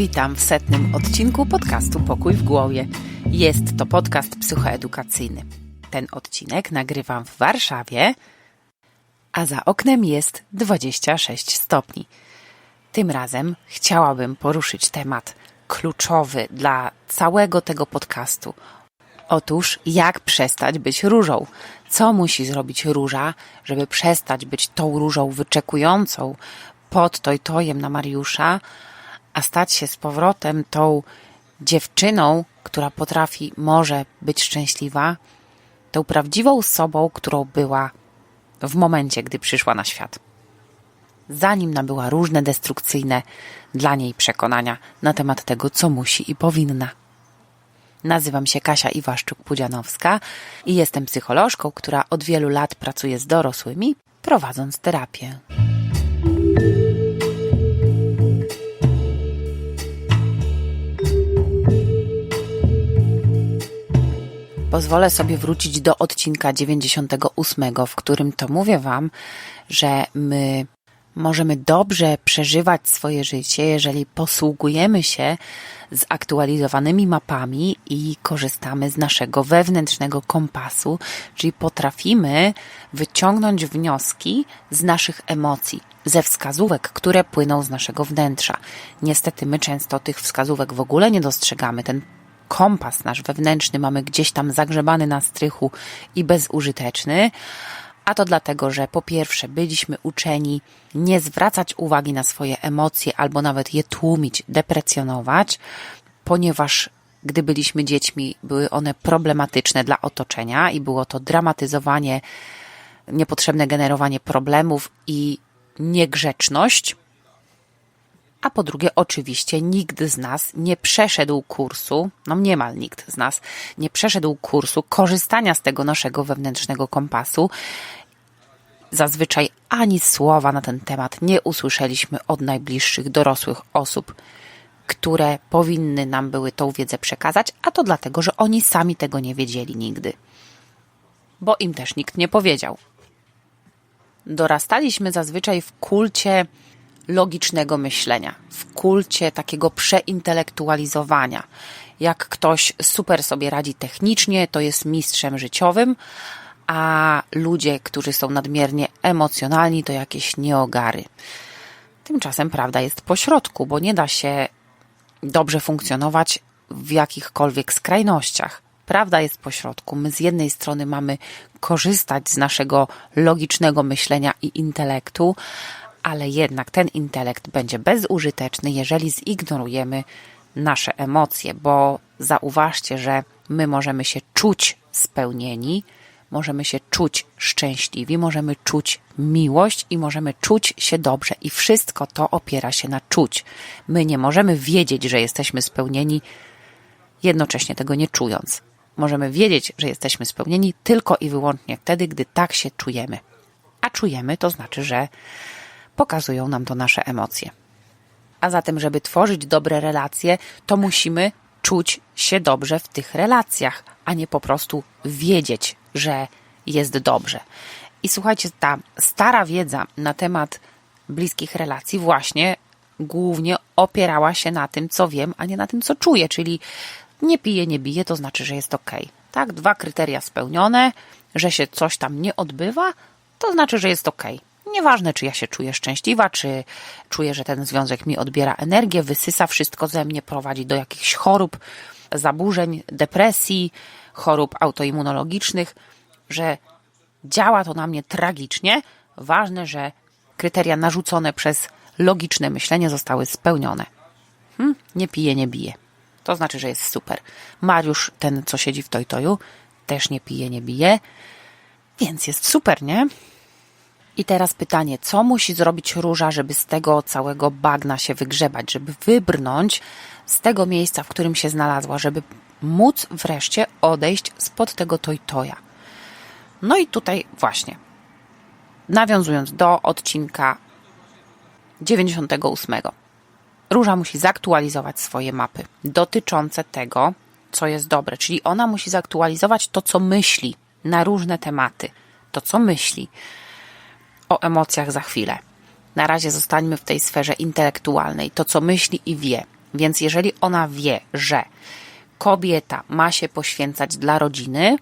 Witam w setnym odcinku podcastu Pokój w głowie. Jest to podcast psychoedukacyjny. Ten odcinek nagrywam w Warszawie, a za oknem jest 26 stopni. Tym razem chciałabym poruszyć temat kluczowy dla całego tego podcastu. Otóż, jak przestać być różą? Co musi zrobić róża, żeby przestać być tą różą wyczekującą pod tojtojem na Mariusza, a stać się z powrotem tą dziewczyną, która potrafi, może być szczęśliwa, tą prawdziwą sobą, którą była w momencie, gdy przyszła na świat. Zanim nabyła różne destrukcyjne dla niej przekonania na temat tego, co musi i powinna. Nazywam się Kasia Iwaszczuk-Pudzianowska i jestem psycholożką, która od wielu lat pracuje z dorosłymi, prowadząc terapię. Pozwolę sobie wrócić do odcinka 98, w którym to mówię Wam, że my możemy dobrze przeżywać swoje życie, jeżeli posługujemy się zaktualizowanymi mapami i korzystamy z naszego wewnętrznego kompasu, czyli potrafimy wyciągnąć wnioski z naszych emocji, ze wskazówek, które płyną z naszego wnętrza. Niestety my często tych wskazówek w ogóle nie dostrzegamy. Ten kompas nasz wewnętrzny mamy gdzieś tam zagrzebany na strychu i bezużyteczny. A to dlatego, że po pierwsze byliśmy uczeni nie zwracać uwagi na swoje emocje albo nawet je tłumić, deprecjonować, ponieważ gdy byliśmy dziećmi, były one problematyczne dla otoczenia i było to dramatyzowanie, niepotrzebne generowanie problemów i niegrzeczność. A po drugie, oczywiście, nikt z nas nie przeszedł kursu, no niemal nikt z nas nie przeszedł kursu korzystania z tego naszego wewnętrznego kompasu. Zazwyczaj ani słowa na ten temat nie usłyszeliśmy od najbliższych dorosłych osób, które powinny nam były tą wiedzę przekazać, a to dlatego, że oni sami tego nie wiedzieli nigdy. Bo im też nikt nie powiedział. Dorastaliśmy zazwyczaj w kulcie logicznego myślenia, w kulcie takiego przeintelektualizowania. Jak ktoś super sobie radzi technicznie, to jest mistrzem życiowym, a ludzie, którzy są nadmiernie emocjonalni, to jakieś nieogary. Tymczasem prawda jest pośrodku, bo nie da się dobrze funkcjonować w jakichkolwiek skrajnościach. Prawda jest pośrodku. My z jednej strony mamy korzystać z naszego logicznego myślenia i intelektu, ale jednak ten intelekt będzie bezużyteczny, jeżeli zignorujemy nasze emocje, bo zauważcie, że my możemy się czuć spełnieni, możemy się czuć szczęśliwi, możemy czuć miłość i możemy czuć się dobrze, i wszystko to opiera się na czuć. My nie możemy wiedzieć, że jesteśmy spełnieni, jednocześnie tego nie czując. Możemy wiedzieć, że jesteśmy spełnieni tylko i wyłącznie wtedy, gdy tak się czujemy. A czujemy to znaczy, że pokazują nam to nasze emocje. A zatem, żeby tworzyć dobre relacje, to musimy czuć się dobrze w tych relacjach, a nie po prostu wiedzieć, że jest dobrze. I słuchajcie, ta stara wiedza na temat bliskich relacji właśnie głównie opierała się na tym, co wiem, a nie na tym, co czuję, czyli nie piję, nie biję, to znaczy, że jest ok. Tak, dwa kryteria spełnione, że się coś tam nie odbywa, to znaczy, że jest ok. Nieważne, czy ja się czuję szczęśliwa, czy czuję, że ten związek mi odbiera energię, wysysa wszystko ze mnie, prowadzi do jakichś chorób, zaburzeń, depresji, chorób autoimmunologicznych, że działa to na mnie tragicznie. Ważne, że kryteria narzucone przez logiczne myślenie zostały spełnione. Hm? Nie pije, nie bije. To znaczy, że jest super. Mariusz, ten co siedzi w Tojtoju, też nie pije, nie bije. Więc jest super, nie? I teraz pytanie, co musi zrobić róża, żeby z tego całego bagna się wygrzebać, żeby wybrnąć z tego miejsca, w którym się znalazła, żeby móc wreszcie odejść spod tego tojtoja. No i tutaj właśnie, nawiązując do odcinka 98. Róża musi zaktualizować swoje mapy dotyczące tego, co jest dobre, czyli ona musi zaktualizować to, co myśli na różne tematy, to, co myśli o emocjach za chwilę. Na razie zostańmy w tej sferze intelektualnej, to co myśli i wie. Więc jeżeli ona wie, że kobieta ma się poświęcać dla rodziny,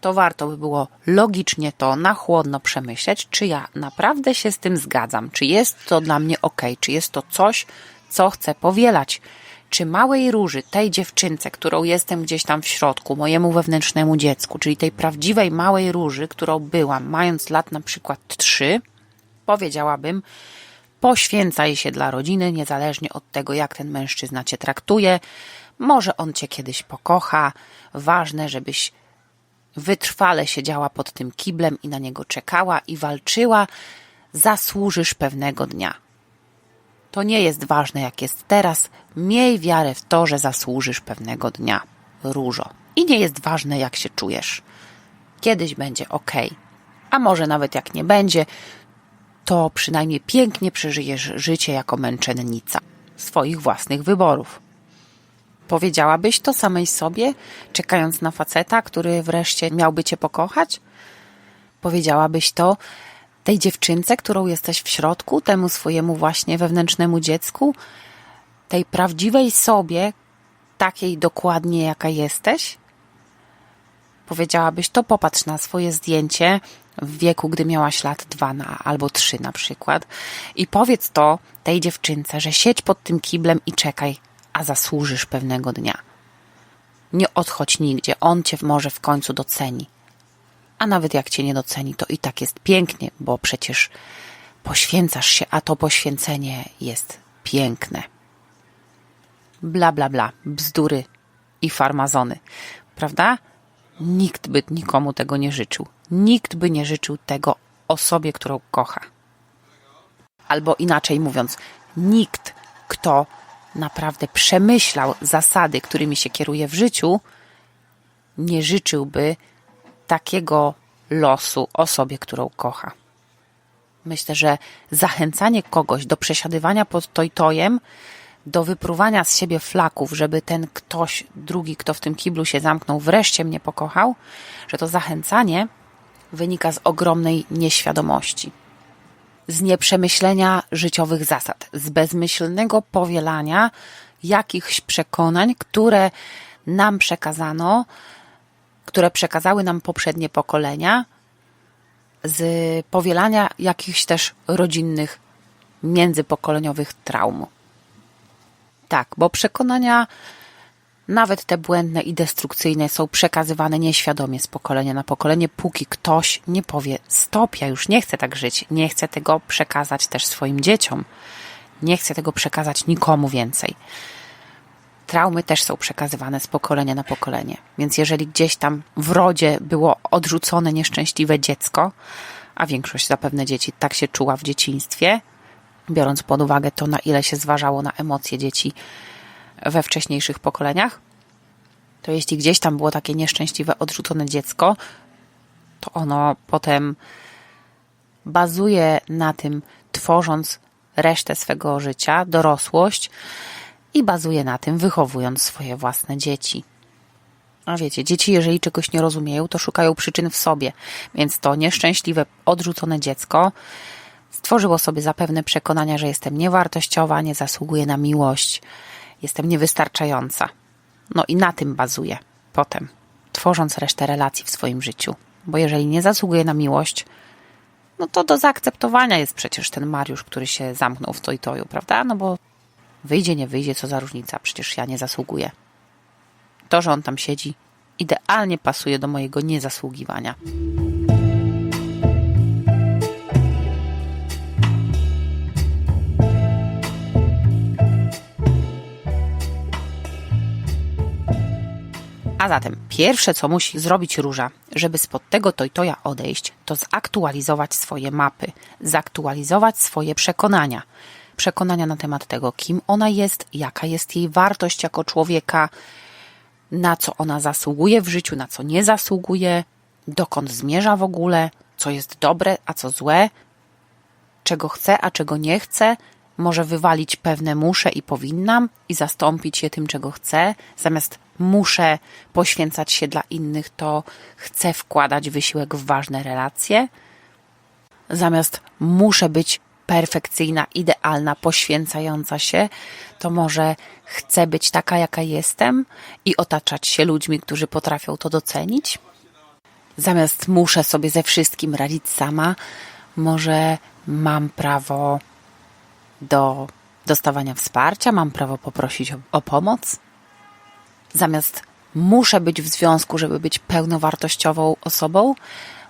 to warto by było logicznie to na chłodno przemyśleć, czy ja naprawdę się z tym zgadzam, czy jest to dla mnie ok, czy jest to coś, co chcę powielać. Czy małej róży, tej dziewczynce, którą jestem gdzieś tam w środku, mojemu wewnętrznemu dziecku, czyli tej prawdziwej małej róży, którą byłam, mając lat na przykład trzy, powiedziałabym, poświęcaj się dla rodziny, niezależnie od tego, jak ten mężczyzna cię traktuje. Może on cię kiedyś pokocha. Ważne, żebyś wytrwale siedziała pod tym kiblem i na niego czekała i walczyła. Zasłużysz pewnego dnia. To nie jest ważne, jak jest teraz. Miej wiarę w to, że zasłużysz pewnego dnia. Różo. I nie jest ważne, jak się czujesz. Kiedyś będzie ok. A może nawet jak nie będzie, to przynajmniej pięknie przeżyjesz życie jako męczennica swoich własnych wyborów. Powiedziałabyś to samej sobie, czekając na faceta, który wreszcie miałby cię pokochać? Powiedziałabyś to tej dziewczynce, którą jesteś w środku, temu swojemu właśnie wewnętrznemu dziecku, tej prawdziwej sobie, takiej dokładnie, jaka jesteś? Powiedziałabyś to, popatrz na swoje zdjęcie w wieku, gdy miałaś lat dwa na, albo trzy na przykład i powiedz to tej dziewczynce, że siedź pod tym kiblem i czekaj, a zasłużysz pewnego dnia. Nie odchodź nigdzie, on cię może w końcu doceni. A nawet jak cię nie doceni, to i tak jest pięknie, bo przecież poświęcasz się, a to poświęcenie jest piękne. Bla, bla, bla, bzdury i farmazony, prawda? Nikt by nikomu tego nie życzył. Nikt by nie życzył tego osobie, którą kocha. Albo inaczej mówiąc, nikt, kto naprawdę przemyślał zasady, którymi się kieruje w życiu, nie życzyłby takiego losu osobie, którą kocha. Myślę, że zachęcanie kogoś do przesiadywania pod tojtojem, do wypruwania z siebie flaków, żeby ten ktoś drugi, kto w tym kiblu się zamknął, wreszcie mnie pokochał, że to zachęcanie wynika z ogromnej nieświadomości, z nieprzemyślenia życiowych zasad, z bezmyślnego powielania jakichś przekonań, które nam przekazano, które przekazały nam poprzednie pokolenia, z powielania jakichś też rodzinnych, międzypokoleniowych traum. Tak, bo przekonania, nawet te błędne i destrukcyjne, są przekazywane nieświadomie z pokolenia na pokolenie, póki ktoś nie powie: Stop, ja już nie chcę tak żyć, nie chcę tego przekazać też swoim dzieciom, nie chcę tego przekazać nikomu więcej. Traumy też są przekazywane z pokolenia na pokolenie, więc jeżeli gdzieś tam w rodzie było odrzucone nieszczęśliwe dziecko, a większość zapewne dzieci tak się czuła w dzieciństwie, biorąc pod uwagę to, na ile się zważało na emocje dzieci we wcześniejszych pokoleniach, to jeśli gdzieś tam było takie nieszczęśliwe, odrzucone dziecko, to ono potem bazuje na tym, tworząc resztę swego życia, dorosłość i bazuje na tym, wychowując swoje własne dzieci. A wiecie, dzieci, jeżeli czegoś nie rozumieją, to szukają przyczyn w sobie, więc to nieszczęśliwe, odrzucone dziecko Stworzyło sobie zapewne przekonania, że jestem niewartościowa, nie zasługuję na miłość, jestem niewystarczająca. No i na tym bazuje potem, tworząc resztę relacji w swoim życiu. Bo jeżeli nie zasługuję na miłość, no to do zaakceptowania jest przecież ten Mariusz, który się zamknął w to i prawda? No bo wyjdzie, nie wyjdzie, co za różnica, przecież ja nie zasługuję. To, że on tam siedzi, idealnie pasuje do mojego niezasługiwania. A zatem pierwsze, co musi zrobić róża, żeby spod tego tojtoja odejść, to zaktualizować swoje mapy, zaktualizować swoje przekonania. Przekonania na temat tego, kim ona jest, jaka jest jej wartość jako człowieka, na co ona zasługuje w życiu, na co nie zasługuje, dokąd zmierza w ogóle, co jest dobre, a co złe, czego chce, a czego nie chce, może wywalić pewne muszę i powinnam i zastąpić je tym, czego chcę, zamiast muszę poświęcać się dla innych, to chcę wkładać wysiłek w ważne relacje, zamiast muszę być perfekcyjna, idealna, poświęcająca się, to może chcę być taka, jaka jestem i otaczać się ludźmi, którzy potrafią to docenić? Zamiast muszę sobie ze wszystkim radzić sama, może mam prawo do dostawania wsparcia, mam prawo poprosić o, o pomoc? Zamiast muszę być w związku, żeby być pełnowartościową osobą,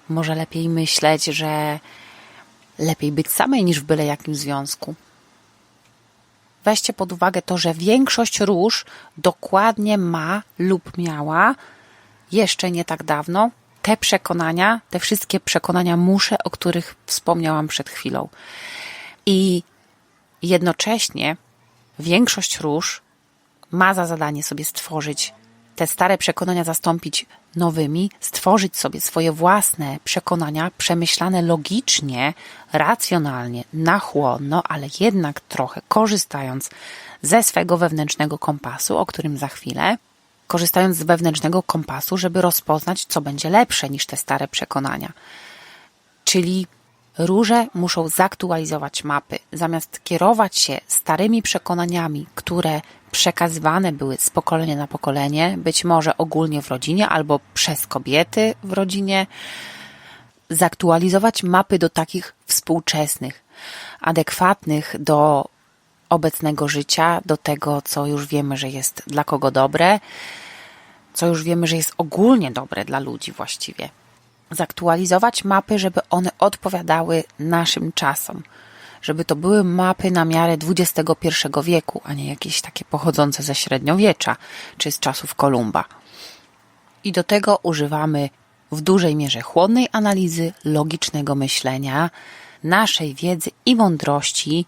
może lepiej myśleć, że lepiej być samej niż w byle jakim związku. Weźcie pod uwagę to, że większość róż dokładnie ma lub miała jeszcze nie tak dawno te przekonania, te wszystkie przekonania muszę, o których wspomniałam przed chwilą. I jednocześnie większość róż ma za zadanie sobie stworzyć te stare przekonania zastąpić nowymi, stworzyć sobie swoje własne przekonania, przemyślane logicznie, racjonalnie, nachłonno, ale jednak trochę korzystając ze swego wewnętrznego kompasu, o którym za chwilę, korzystając z wewnętrznego kompasu, żeby rozpoznać, co będzie lepsze niż te stare przekonania. Czyli róże muszą zaktualizować mapy, zamiast kierować się starymi przekonaniami, które przekazywane były z pokolenia na pokolenie, być może ogólnie w rodzinie albo przez kobiety w rodzinie, zaktualizować mapy do takich współczesnych, adekwatnych do obecnego życia, do tego, co już wiemy, że jest dla kogo dobre, co już wiemy, że jest ogólnie dobre dla ludzi właściwie. Zaktualizować mapy, żeby one odpowiadały naszym czasom, żeby to były mapy na miarę XXI wieku, a nie jakieś takie pochodzące ze średniowiecza czy z czasów Kolumba. I do tego używamy w dużej mierze chłodnej analizy, logicznego myślenia, naszej wiedzy i mądrości.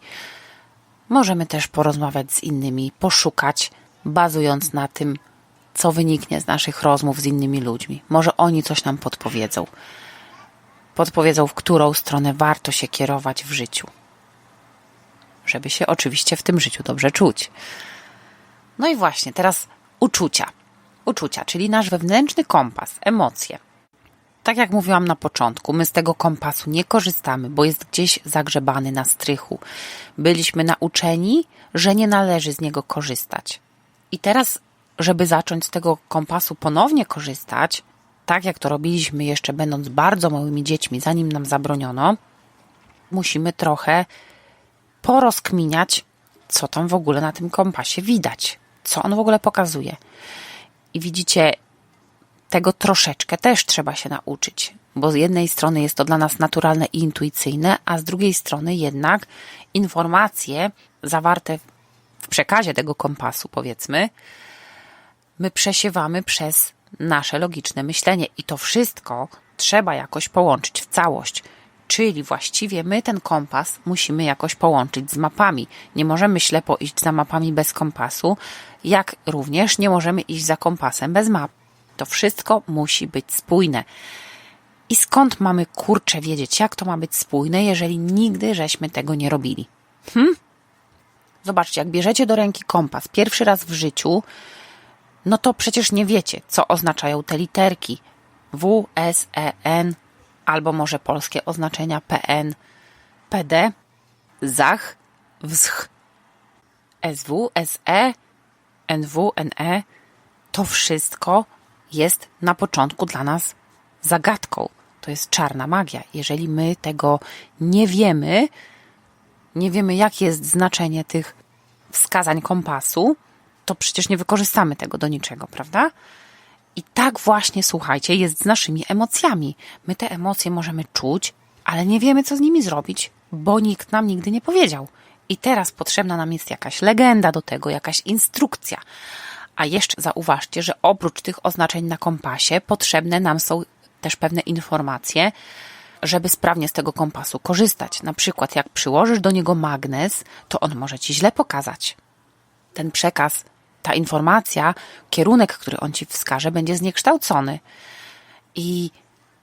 Możemy też porozmawiać z innymi, poszukać, bazując na tym, co wyniknie z naszych rozmów z innymi ludźmi. Może oni coś nam podpowiedzą. Podpowiedzą, w którą stronę warto się kierować w życiu żeby się oczywiście w tym życiu dobrze czuć. No i właśnie, teraz uczucia. Uczucia, czyli nasz wewnętrzny kompas, emocje. Tak jak mówiłam na początku, my z tego kompasu nie korzystamy, bo jest gdzieś zagrzebany na strychu. Byliśmy nauczeni, że nie należy z niego korzystać. I teraz, żeby zacząć z tego kompasu ponownie korzystać, tak jak to robiliśmy jeszcze będąc bardzo małymi dziećmi, zanim nam zabroniono, musimy trochę porozkminiać, co tam w ogóle na tym kompasie widać, co on w ogóle pokazuje. I widzicie, tego troszeczkę też trzeba się nauczyć, bo z jednej strony jest to dla nas naturalne i intuicyjne, a z drugiej strony jednak informacje zawarte w przekazie tego kompasu, powiedzmy, my przesiewamy przez nasze logiczne myślenie i to wszystko trzeba jakoś połączyć w całość. Czyli właściwie my ten kompas musimy jakoś połączyć z mapami. Nie możemy ślepo iść za mapami bez kompasu, jak również nie możemy iść za kompasem bez map. To wszystko musi być spójne. I skąd mamy kurcze wiedzieć, jak to ma być spójne, jeżeli nigdy żeśmy tego nie robili? Hm? Zobaczcie, jak bierzecie do ręki kompas pierwszy raz w życiu, no to przecież nie wiecie, co oznaczają te literki W, S, E, N, albo może polskie oznaczenia PN, PD, ZACH, WSCH, SW, SE, NW, NE. To wszystko jest na początku dla nas zagadką. To jest czarna magia. Jeżeli my tego nie wiemy, nie wiemy, jakie jest znaczenie tych wskazań kompasu, to przecież nie wykorzystamy tego do niczego, prawda? I tak właśnie, słuchajcie, jest z naszymi emocjami. My te emocje możemy czuć, ale nie wiemy, co z nimi zrobić, bo nikt nam nigdy nie powiedział. I teraz potrzebna nam jest jakaś legenda do tego, jakaś instrukcja. A jeszcze zauważcie, że oprócz tych oznaczeń na kompasie, potrzebne nam są też pewne informacje, żeby sprawnie z tego kompasu korzystać. Na przykład, jak przyłożysz do niego magnes, to on może ci źle pokazać. Ten przekaz ta informacja, kierunek, który on ci wskaże, będzie zniekształcony. I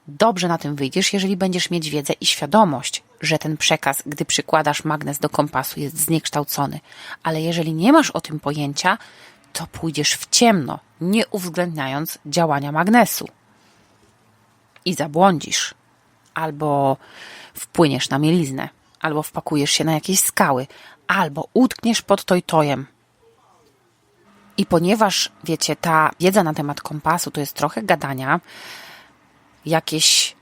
dobrze na tym wyjdziesz, jeżeli będziesz mieć wiedzę i świadomość, że ten przekaz, gdy przykładasz magnes do kompasu, jest zniekształcony. Ale jeżeli nie masz o tym pojęcia, to pójdziesz w ciemno, nie uwzględniając działania magnesu. I zabłądzisz, albo wpłyniesz na mieliznę, albo wpakujesz się na jakieś skały, albo utkniesz pod tojtojem. I ponieważ, wiecie, ta wiedza na temat kompasu to jest trochę gadania, jakieś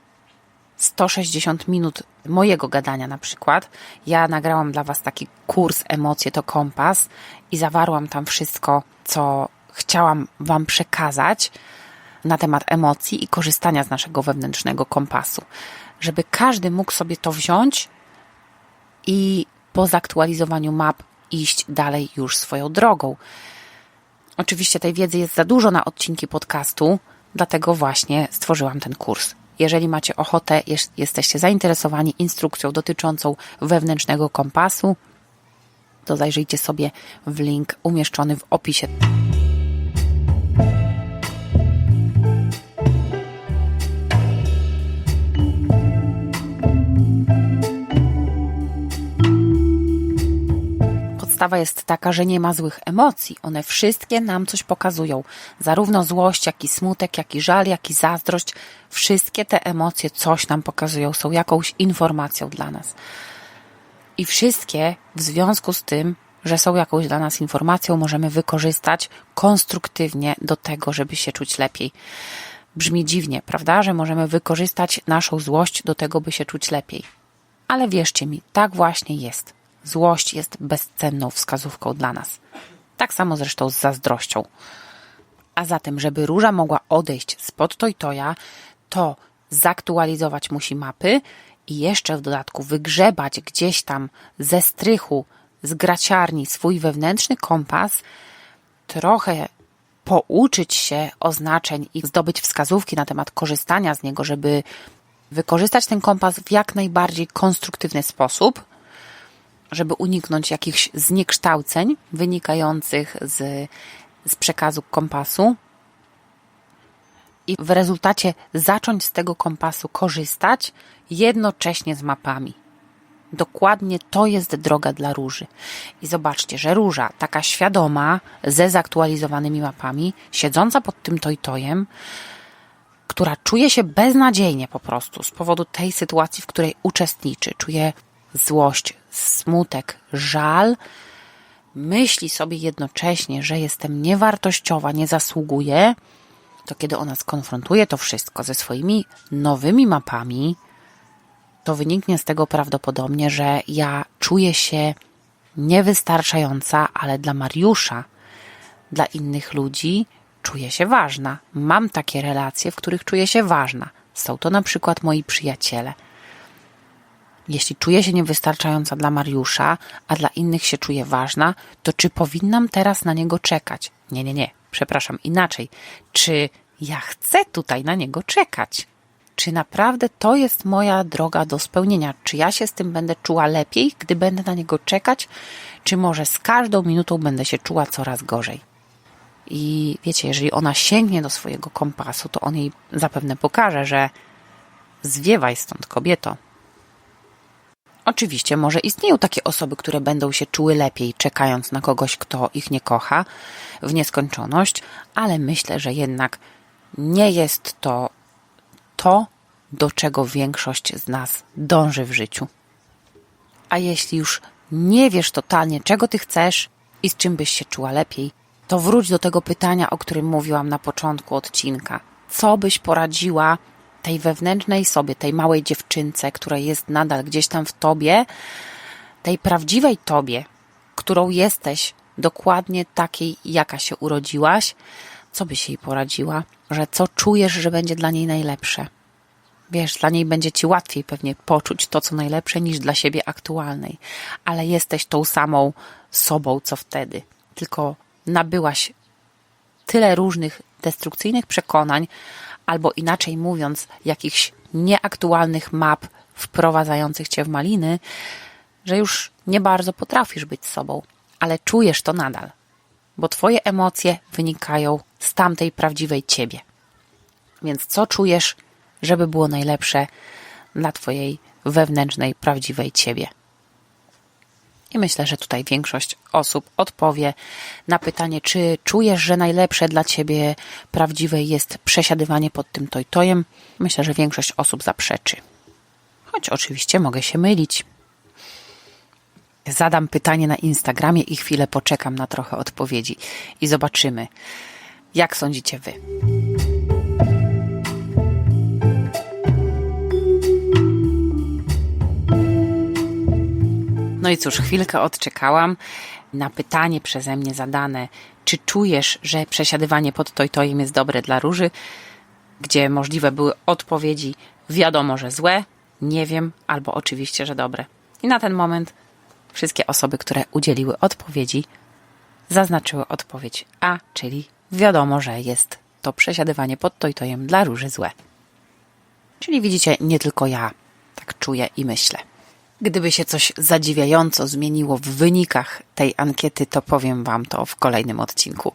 160 minut mojego gadania na przykład. Ja nagrałam dla Was taki kurs Emocje to kompas i zawarłam tam wszystko, co chciałam Wam przekazać na temat emocji i korzystania z naszego wewnętrznego kompasu. Żeby każdy mógł sobie to wziąć i po zaktualizowaniu map iść dalej już swoją drogą. Oczywiście tej wiedzy jest za dużo na odcinki podcastu, dlatego właśnie stworzyłam ten kurs. Jeżeli macie ochotę, jest, jesteście zainteresowani instrukcją dotyczącą wewnętrznego kompasu, to zajrzyjcie sobie w link umieszczony w opisie. Podstawa jest taka, że nie ma złych emocji. One wszystkie nam coś pokazują. Zarówno złość, jak i smutek, jak i żal, jak i zazdrość. Wszystkie te emocje coś nam pokazują, są jakąś informacją dla nas. I wszystkie w związku z tym, że są jakąś dla nas informacją, możemy wykorzystać konstruktywnie do tego, żeby się czuć lepiej. Brzmi dziwnie, prawda, że możemy wykorzystać naszą złość do tego, by się czuć lepiej. Ale wierzcie mi, tak właśnie jest. Złość jest bezcenną wskazówką dla nas. Tak samo zresztą z zazdrością. A zatem, żeby róża mogła odejść spod tojtoja, to zaktualizować musi mapy i jeszcze w dodatku wygrzebać gdzieś tam ze strychu, z graciarni swój wewnętrzny kompas, trochę pouczyć się oznaczeń i zdobyć wskazówki na temat korzystania z niego, żeby wykorzystać ten kompas w jak najbardziej konstruktywny sposób, żeby uniknąć jakichś zniekształceń wynikających z, z przekazu kompasu i w rezultacie zacząć z tego kompasu korzystać jednocześnie z mapami. Dokładnie to jest droga dla róży. I zobaczcie, że róża, taka świadoma, ze zaktualizowanymi mapami, siedząca pod tym tojtojem, która czuje się beznadziejnie po prostu z powodu tej sytuacji, w której uczestniczy, czuje złość, smutek, żal, myśli sobie jednocześnie, że jestem niewartościowa, nie zasługuję, to kiedy ona skonfrontuje to wszystko ze swoimi nowymi mapami, to wyniknie z tego prawdopodobnie, że ja czuję się niewystarczająca, ale dla Mariusza, dla innych ludzi czuję się ważna. Mam takie relacje, w których czuję się ważna. Są to na przykład moi przyjaciele jeśli czuję się niewystarczająca dla Mariusza, a dla innych się czuję ważna, to czy powinnam teraz na niego czekać? Nie, nie, nie, przepraszam, inaczej. Czy ja chcę tutaj na niego czekać? Czy naprawdę to jest moja droga do spełnienia? Czy ja się z tym będę czuła lepiej, gdy będę na niego czekać? Czy może z każdą minutą będę się czuła coraz gorzej? I wiecie, jeżeli ona sięgnie do swojego kompasu, to on jej zapewne pokaże, że zwiewaj stąd, kobieto. Oczywiście, może istnieją takie osoby, które będą się czuły lepiej, czekając na kogoś, kto ich nie kocha w nieskończoność, ale myślę, że jednak nie jest to to, do czego większość z nas dąży w życiu. A jeśli już nie wiesz totalnie, czego ty chcesz i z czym byś się czuła lepiej, to wróć do tego pytania, o którym mówiłam na początku odcinka. Co byś poradziła tej wewnętrznej sobie, tej małej dziewczynce, która jest nadal gdzieś tam w tobie, tej prawdziwej tobie, którą jesteś dokładnie takiej, jaka się urodziłaś, co byś jej poradziła, że co czujesz, że będzie dla niej najlepsze. Wiesz, dla niej będzie ci łatwiej pewnie poczuć to, co najlepsze, niż dla siebie aktualnej, ale jesteś tą samą sobą, co wtedy. Tylko nabyłaś tyle różnych destrukcyjnych przekonań, albo inaczej mówiąc, jakichś nieaktualnych map wprowadzających cię w maliny, że już nie bardzo potrafisz być sobą, ale czujesz to nadal, bo twoje emocje wynikają z tamtej prawdziwej ciebie. Więc co czujesz, żeby było najlepsze dla twojej wewnętrznej, prawdziwej ciebie? I myślę, że tutaj większość osób odpowie na pytanie, czy czujesz, że najlepsze dla ciebie prawdziwe jest przesiadywanie pod tym tojtojem. Myślę, że większość osób zaprzeczy. Choć oczywiście mogę się mylić. Zadam pytanie na Instagramie i chwilę poczekam na trochę odpowiedzi i zobaczymy, jak sądzicie wy. No i cóż, chwilkę odczekałam na pytanie przeze mnie zadane, czy czujesz, że przesiadywanie pod tojtojem jest dobre dla róży, gdzie możliwe były odpowiedzi wiadomo, że złe, nie wiem, albo oczywiście, że dobre. I na ten moment wszystkie osoby, które udzieliły odpowiedzi, zaznaczyły odpowiedź A, czyli wiadomo, że jest to przesiadywanie pod tojtojem dla róży złe. Czyli widzicie, nie tylko ja tak czuję i myślę. Gdyby się coś zadziwiająco zmieniło w wynikach tej ankiety, to powiem Wam to w kolejnym odcinku.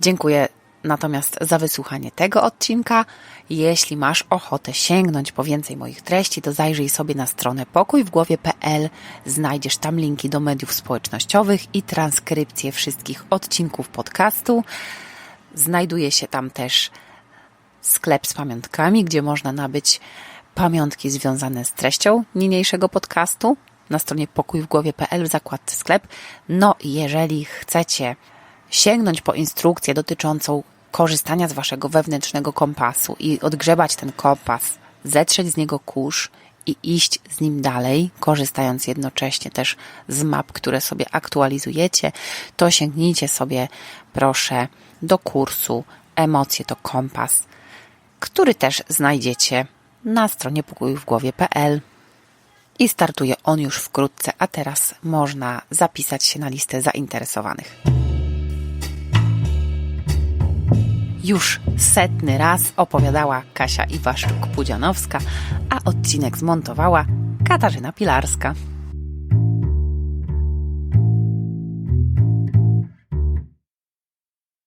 Dziękuję natomiast za wysłuchanie tego odcinka. Jeśli masz ochotę sięgnąć po więcej moich treści, to zajrzyj sobie na stronę pokójwgłowie.pl. Znajdziesz tam linki do mediów społecznościowych i transkrypcje wszystkich odcinków podcastu. Znajduje się tam też sklep z pamiątkami, gdzie można nabyć pamiątki związane z treścią niniejszego podcastu na stronie pokójwgłowie.pl w zakładce sklep. No i jeżeli chcecie sięgnąć po instrukcję dotyczącą korzystania z waszego wewnętrznego kompasu i odgrzebać ten kompas, zetrzeć z niego kurz i iść z nim dalej, korzystając jednocześnie też z map, które sobie aktualizujecie, to sięgnijcie sobie proszę do kursu Emocje to kompas, który też znajdziecie na stronie pokójwgłowie.pl i startuje on już wkrótce, a teraz można zapisać się na listę zainteresowanych. Już setny raz opowiadała Kasia Iwaszczuk-Pudzianowska, a odcinek zmontowała Katarzyna Pilarska.